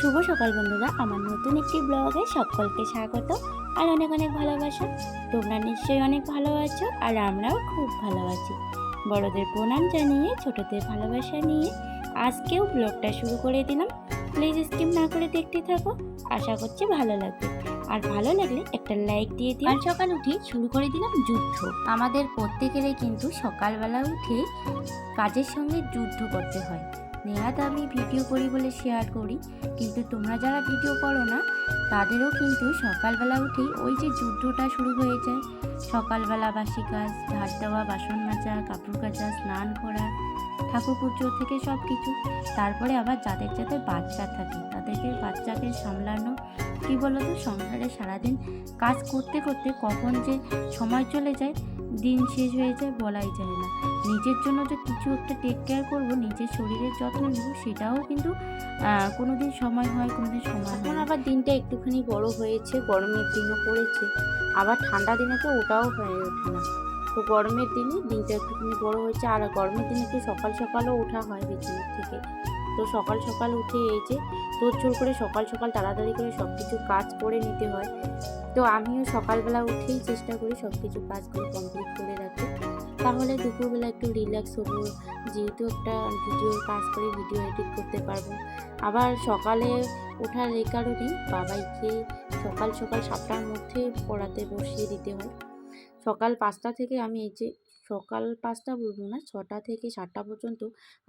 শুভ সকাল বন্ধুরা, আমার নতুন একটি ব্লগে সকলকে স্বাগত আর অনেক অনেক ভালোবাসা। তোমরা নিশ্চয়ই অনেক ভালো আছো আর আমরাও খুব ভালো আছি বড়দের প্রণাম জানিয়ে, ছোটদের ভালোবাসা নিয়ে আজকেও ব্লগটা শুরু করে দিলাম। প্লিজ স্কিপ না করে দেখতে থাকো, আশা করছি ভালো লাগবে। আর ভালো লাগলে একটা লাইক দিয়ে দিও। আর সকাল উঠে শুরু করে দিলাম যুদ্ধ। আমাদের প্রত্যেকেরই কিন্তু সকালবেলা উঠে কাজের সঙ্গে যুদ্ধ করতে হয়। নেহাত আমি ভিডিও করি বলে শেয়ার করি। কিন্তু তোমরা যারা ভিডিও করো না, তাদেরও কিন্তু সকালবেলা উঠেই ওই যে যুদ্ধটা শুরু হয়ে যায়। সকালবেলা বাসি কাজ ঝাড় দেওয়া, বাসন মাজা, কাপড় কাচা, স্নান করা, ঠাকুর পুজো থেকে সব কিছু তারপরে আবার যাদের যাদের বাচ্চা থাকে, তাদেরকে বাচ্চাকে সামলানো, কী বলো তো সংসারে সারাদিন কাজ করতে করতে কখন যে সময় চলে যায়, দিন শেষ হয়ে যায়, বলাই যায় না। নিজের জন্য যে কিছু একটা টেক কেয়ার করব নিজের শরীরের যত্ন নেব সেটাও কিন্তু কোনো দিন সময় হয় কোনো দিন সময় এখন আবার দিনটা একটুখানি বড় হয়েছে গরমের দিনও পড়েছে। আবার ঠান্ডা দিনে তো ওটাও হয়ে ওঠে না। তো গরমের দিনে দিনটা একটুখানি বড় হয়েছে আর গরমের দিনে একটু সকাল সকালও ওঠা হয় বিছানার থেকে। তো সকাল সকাল উঠে এই যে তোড়জোড় করে সকাল সকাল তাড়াতাড়ি করে সব কিছু কাজ করে নিতে হয়। তো আমিও সকালবেলা উঠেই চেষ্টা করি সব কিছু কাজগুলো কমপ্লিট করে রাখতে। তাহলে দুপুরবেলা একটু রিল্যাক্স হব। যেহেতু একটা ভিডিও কাজ করে ভিডিও এডিট করতে পারব। আবার সকালে ওঠার এই কারণেই বাবাইকে সকাল সকাল সাতটার মধ্যে পড়াতে বসিয়ে দিতে হয়। সকাল পাঁচটা থেকে আমি এই যে, সকাল পাঁচটা বলব না, ছটা থেকে সাতটা পর্যন্ত,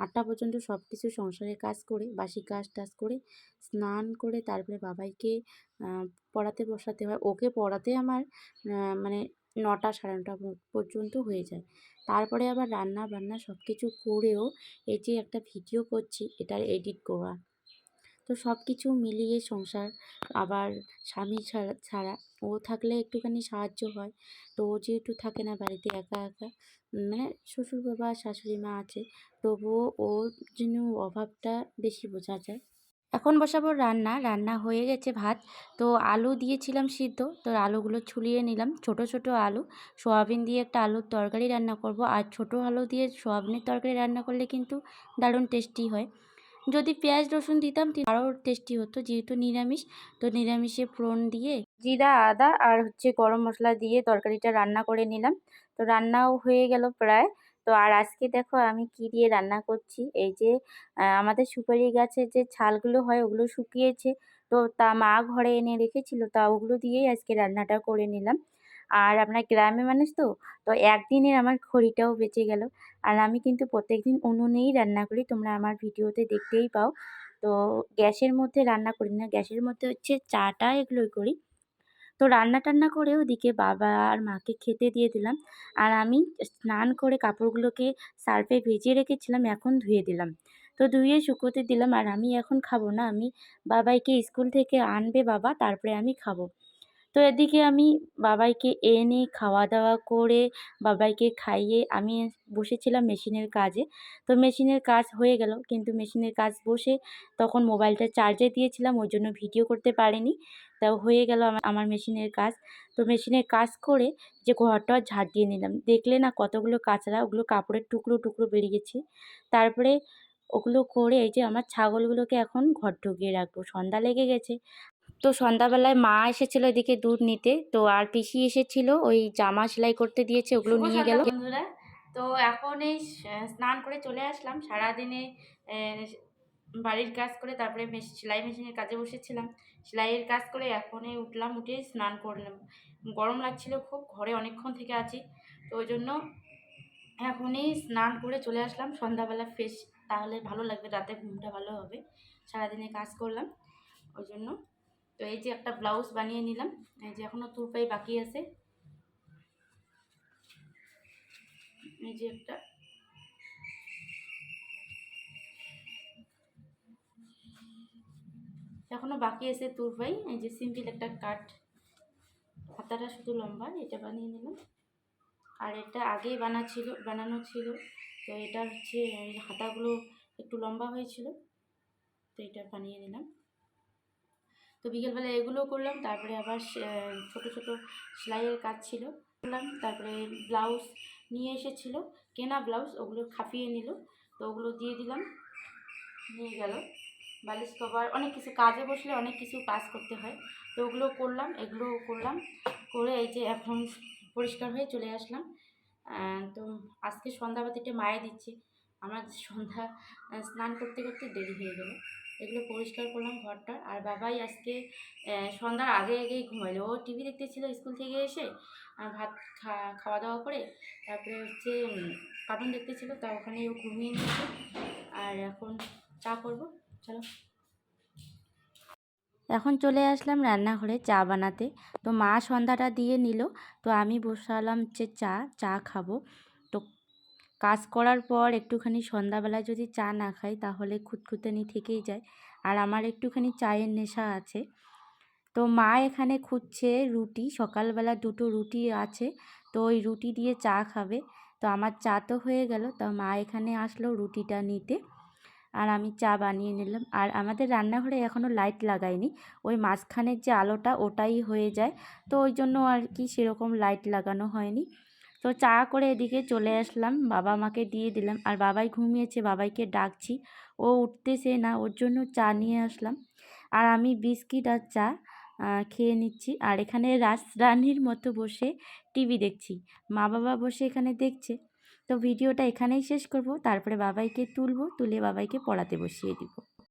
আটটা পর্যন্ত সব কিছু সংসারের কাজ করে, বাসি কাজ টাজ করে, স্নান করে তারপরে বাবাইকে পড়াতে বসাতে হয়। ওকে পড়াতে আমার মানে নটা সাড়ে নটা পর্যন্ত হয়ে যায়। তারপরে আবার রান্না বান্না সব কিছু করেও এই যে একটা ভিডিও করছি, এটার এডিট করা। তো সব কিছু মিলিয়ে সংসার আবার স্বামী ছাড়া ছাড়া, ও থাকলে একটুখানি সাহায্য হয়। তো ও যেহেতু থাকে না বাড়িতে একা একা মানে শ্বশুর বাবা শাশুড়ি মা আছে, তবুও ওর জন্য অভাবটা বেশি বোঝা যায়। এখন বসাবো রান্না। রান্না হয়ে গেছে ভাত। তো আলু দিয়েছিলাম সিদ্ধ। তো আলুগুলো ছুলিয়ে নিলাম। ছোট ছোট আলু। সোয়াবিন দিয়ে একটা আলুর তরকারি রান্না করব। আর ছোট আলু দিয়ে সোয়াবিনের তরকারি রান্না করলে কিন্তু দারুণ টেস্টি হয়। যদি পেঁয়াজ, রসুন দিতাম আরও টেস্টি হতো। যেহেতু নিরামিষ, তো নিরামিষে ফোড়ন দিয়ে জিরা, আদা আর হচ্ছে গরম মশলা দিয়ে তরকারিটা রান্না করে নিলাম। তো রান্নাও হয়ে গেল প্রায়। তো আর আজকে দেখো আমি কি দিয়ে রান্না করছি? এই যে আমাদের সুপারি গাছের যে ছালগুলো হয় ওগুলো শুকিয়েছে। তো তা মা ঘরে এনে রেখেছিল, তা ওগুলো দিয়েই আজকে রান্নাটা করে নিলাম। আর আপনার গ্রামে মানুষ তো তো একদিনের আমার খড়িটাও বেঁচে গেল। আর আমি কিন্তু প্রত্যেকদিন উনুনেই রান্না করি, তোমরা আমার ভিডিওতে দেখতেই পাও। তো গ্যাসের মধ্যে রান্না করি না, গ্যাসের মধ্যে হচ্ছে চাটা এগুলোই করি। তো রান্না টান্না করে ওদিকে বাবা আর মাকে খেতে দিয়ে দিলাম। আর আমি স্নান করে কাপড়গুলোকে সার্ফে ভিজিয়ে রেখেছিলাম, এখন ধুয়ে দিলাম। তো ধুয়ে শুকোতে দিলাম আর আমি এখন খাব না। আমি বাবাইকে স্কুল থেকে আনবে বাবা, তারপরে আমি খাব। তো এদিকে আমি বাবাইকে এনে খাওয়া দাওয়া করে বাবাইকে খাইয়ে আমি বসেছিলাম মেশিনের কাজে। তো মেশিনের কাজ হয়ে গেল। কিন্তু মেশিনের কাজ বসে তখন মোবাইলটা চার্জে দিয়েছিলাম, ওই জন্য ভিডিও করতে পারিনি। তাও হয়ে গেল আমার মেশিনের কাজ। তো মেশিনের কাজ করে যে ঘরটা ঝাড় দিয়ে নিলাম। দেখলে না কতগুলো কাঁচরা, ওগুলো কাপড়ের টুকরো টুকরো বেরিয়েছে তারপরে ওগুলো করে এই যে আমার ছাগলগুলোকে এখন ঘর ঢুকিয়ে রাখব। সন্ধ্যা লেগে গেছে। তো সন্ধ্যাবেলায় মা এসেছিল এদিকে দুধ নিতে। তো আর পিসি এসেছিল ওই জামা সেলাই করতে দিয়েছে ওগুলো নিয়ে গেল। বন্ধুরা। তো এখন এই স্নান করে চলে আসলাম। সারাদিনে বাড়ির কাজ করে তারপরে সেলাই মেশিনের কাজে বসেছিলাম। সেলাইয়ের কাজ করে এখনই উঠলাম উঠে স্নান করলাম। গরম লাগছিল খুব ঘরে অনেকক্ষণ থেকে আছি। তো ওই জন্য এখনই স্নান করে চলে আসলাম। সন্ধ্যাবেলা ফ্রেশ তাহলে ভালো লাগবে রাতে ঘুমটা ভালো হবে। সারাদিনে কাজ করলাম ওই জন্য। তো এই যে একটা ব্লাউজ বানিয়ে নিলাম। এই যে এখনও তুরপাই বাকি আছে। এই যে একটা। এখনও বাকি আছে তুরপাই। এই যে সিম্পল একটা কাট। হাতাটা শুধু লম্বা, এটা বানিয়ে নিলাম। আর এটা আগেই বানা ছিল বানানো ছিল। তো এটা হচ্ছে হাতাগুলো একটু লম্বা হয়েছিল। তো এটা বানিয়ে নিলাম। তো বিকেলবেলা এগুলো করলাম, তারপরে আবার ছোট ছোট সেলাইয়ের কাজ ছিল। করলাম, তারপরে ব্লাউজ নিয়ে এসেছিল, কেনা ব্লাউজ, ওগুলো খাপিয়ে নিল, তো ওগুলো দিয়ে দিলাম, নিয়ে গেল। বালিশ কভার, অনেক কিছু, কাজে বসলে অনেক কিছু কাজ করতে হয়, তো ওগুলো করলাম এগুলো করলাম, করে এই যে এখন পরিষ্কার হয়ে চলে আসলাম। তো আজকে সন্ধ্যাবাতিটা মায়ে দিচ্ছি, আমার সন্ধ্যা স্নান করতে করতে দেরি হয়ে গেল। এগুলো পরিষ্কার করলাম ঘরটা আর বাবাই আজকে সন্ধ্যার আগে আগেই ঘুমাইলো। ও টিভি দেখতেছিল স্কুল থেকে এসে, আর ভাত খাওয়া দাওয়া করে তারপরে হচ্ছে কার্টুন দেখতেছিল, তা ওখানে ও ঘুমিয়ে নিয়েছে। আর এখন চা করব, চলো। এখন চলে আসলাম রান্নাঘরে চা বানাতে। তো মা সন্ধ্যাটা দিয়ে নিল, তো আমি বসালাম হচ্ছে চা চা খাব। কাজ করার পর একটুখানি সন্ধ্যাবেলায় যদি চা না খাই, তাহলে খুঁতখুঁতানি থেকেই যায়। আর আমার একটুখানি চায়ের নেশা আছে। তো মা এখানে খুঁজছে রুটি। সকালবেলা দুটো রুটি আছে, তো ওই রুটি দিয়ে চা খাবে। তো আমার চা তো হয়ে গেল, তো মা এখানে আসলো রুটিটা নিতে। আর আমি চা বানিয়ে নিলাম। আর আমাদের রান্নাঘরে এখনও লাইট লাগাইনি ওই মাঝখানের যে আলোটা, ওটাই হয়ে যায়। তো ওই জন্য আর কি সেরকম লাইট লাগানো হয়নি। তো চা করে এদিকে চলে আসলাম। বাবা মাকে দিয়ে দিলাম আর বাবাই ঘুমিয়েছে, বাবাইকে ডাকছি। ও উঠতেছে না, ওর জন্য চা নিয়ে আসলাম। আর আমি বিস্কিট আর চা খেয়ে নিচ্ছি। আর এখানে রাস রানীর মতো বসে টিভি দেখছি। মা বাবা বসে এখানে দেখছে। তো ভিডিওটা এখানেই শেষ করব। তারপরে বাবাইকে তুলবো, তুলে বাবাইকে পড়াতে বসিয়ে দিব।